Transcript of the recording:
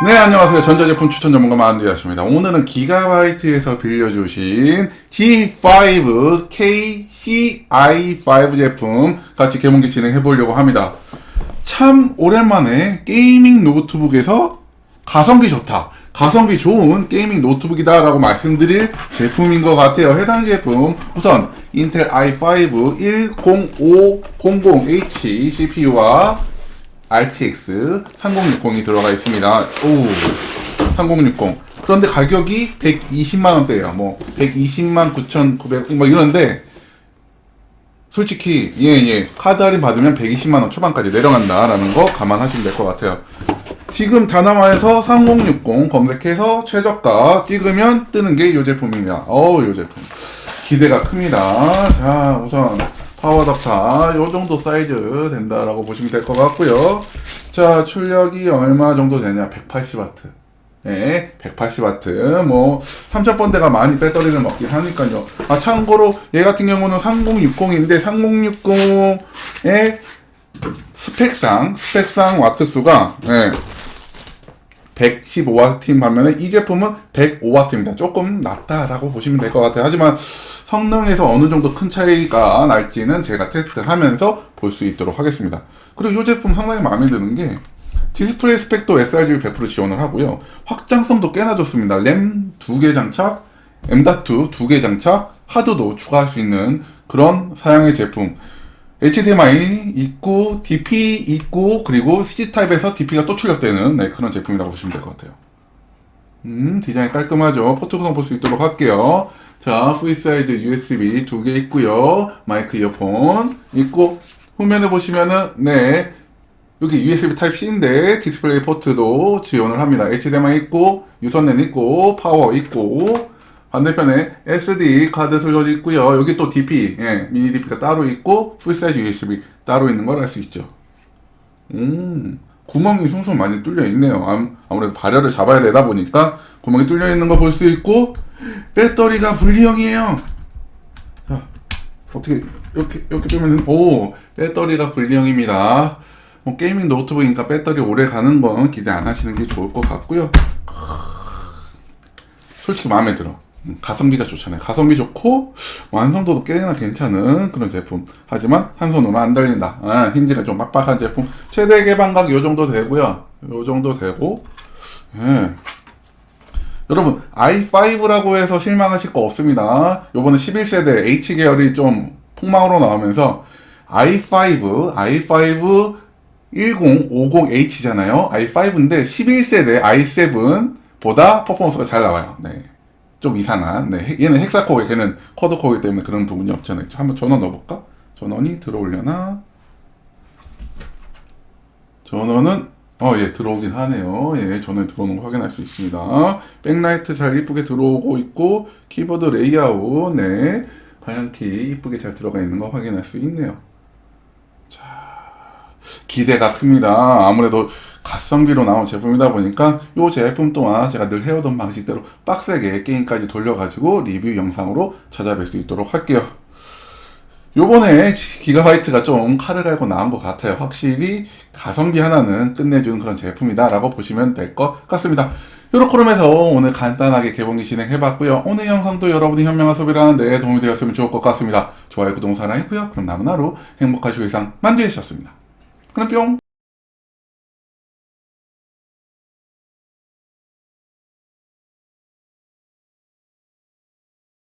네, 안녕하세요. 전자제품 추천 전문가 만두야십니다. 오늘은 기가바이트에서 빌려주신 G5 KCI5 제품 같이 개봉기 진행해 보려고 합니다. 참 오랜만에 게이밍 노트북에서 가성비 좋다. 가성비 좋은 게이밍 노트북이다라고 말씀드릴 제품인 것 같아요. 해당 제품 우선 인텔 i5 10500H CPU와 RTX 3060이 들어가 있습니다. 오, 3060. 그런데 가격이 120만 원대예요. 뭐 120만 9,900, 뭐 이런데 솔직히 예예 카드 할인 받으면 120만 원 초반까지 내려간다라는 거 감안하시면 될 것 같아요. 지금 다나와에서 3060 검색해서 최저가 찍으면 뜨는 게 이 제품입니다. 어우 이 제품 기대가 큽니다. 자 우선 파워 덕타 요 정도 사이즈 된다라고 보시면 될 것 같고요. 자 출력이 얼마 정도 되냐 180W. 네, 180W. 뭐, 3000번대가 많이 배터리를 먹긴 하니까요. 아, 참고로, 얘 같은 경우는 3060인데, 3060의 스펙상, 스펙상 와트 수가, 예, 115W인 반면에 이 제품은 105W입니다. 조금 낮다라고 보시면 될 것 같아요. 하지만 성능에서 어느 정도 큰 차이가 날지는 제가 테스트하면서 볼 수 있도록 하겠습니다. 그리고 이 제품 상당히 마음에 드는 게 디스플레이 스펙도 sRGB 100% 지원을 하고요. 확장성도 꽤나 좋습니다. 램 2개 장착, M.2 2개 장착, 하드도 추가할 수 있는 그런 사양의 제품. HDMI 있고, DP 있고, 그리고 CG 타입에서 DP가 또 출력되는 네, 그런 제품이라고 보시면 될 것 같아요. 음, 디자인 깔끔하죠. 포트 구성 볼 수 있도록 할게요. 자, 프리 사이즈 USB 두 개 있고요. 마이크 이어폰 있고, 후면에 보시면은, 네, 여기 USB 타입 C인데 디스플레이 포트도 지원을 합니다. HDMI 있고, 유선랜 있고, 파워 있고, 반대편에 SD 카드 슬롯 있고요. 여기 또 DP, 예, 미니 DP가 따로 있고, 풀사이즈 USB 따로 있는 걸 알 수 있죠. 음, 구멍이 숭숭 많이 뚫려 있네요. 암, 아무래도 발열을 잡아야 되다 보니까 구멍이 뚫려 있는 거 볼 수 있고, 배터리가 분리형이에요. 자, 어떻게, 이렇게, 이렇게 빼면, 오, 배터리가 분리형입니다. 뭐, 게이밍 노트북이니까 배터리 오래 가는 건 기대 안 하시는 게 좋을 것 같고요. 솔직히 마음에 들어. 음, 가성비가 좋잖아요. 가성비 좋고 완성도도 꽤나 괜찮은 그런 제품. 하지만 한 손으로 안 달린다. 아, 힌지가 좀 빡빡한 제품. 최대 개방각 요 정도 되고요. 요 정도 되고. 예. 여러분 i5라고 해서 실망하실 거 없습니다. 요번에 11세대 H 계열이 좀 폭망으로 나오면서 i5, i5 1050H잖아요. i5인데 11세대 i7보다 퍼포먼스가 잘 나와요. 네. 좀 이상한. 네. 얘는 헥사코어, 걔는 쿼드코어이기 때문에 그런 부분이 없잖아요. 한번 전원 넣어볼까? 전원이 들어오려나? 전원은 어, 예, 들어오긴 하네요. 예, 전원 들어오는 거 확인할 수 있습니다. 백라이트 잘 이쁘게 들어오고 있고, 키보드 레이아웃, 네. 방향키 이쁘게 잘 들어가 있는 거 확인할 수 있네요. 기대가 큽니다. 아무래도 가성비로 나온 제품이다 보니까 이 제품 또한 제가 늘 해오던 방식대로 빡세게 게임까지 돌려가지고 리뷰 영상으로 찾아뵐 수 있도록 할게요. 요번에 기가바이트가 좀 칼을 갈고 나온 것 같아요. 확실히 가성비 하나는 끝내주는 그런 제품이다라고 보시면 될 것 같습니다. 요렇게로면서 오늘 간단하게 개봉기 진행해봤고요. 오늘 영상도 여러분이 현명한 소비를 하는데 도움이 되었으면 좋을 것 같습니다. 좋아요, 구독, 사랑이고요. 그럼 남은 하루 행복하시고 이상 만두해주셨습니다. 그럼 뿅!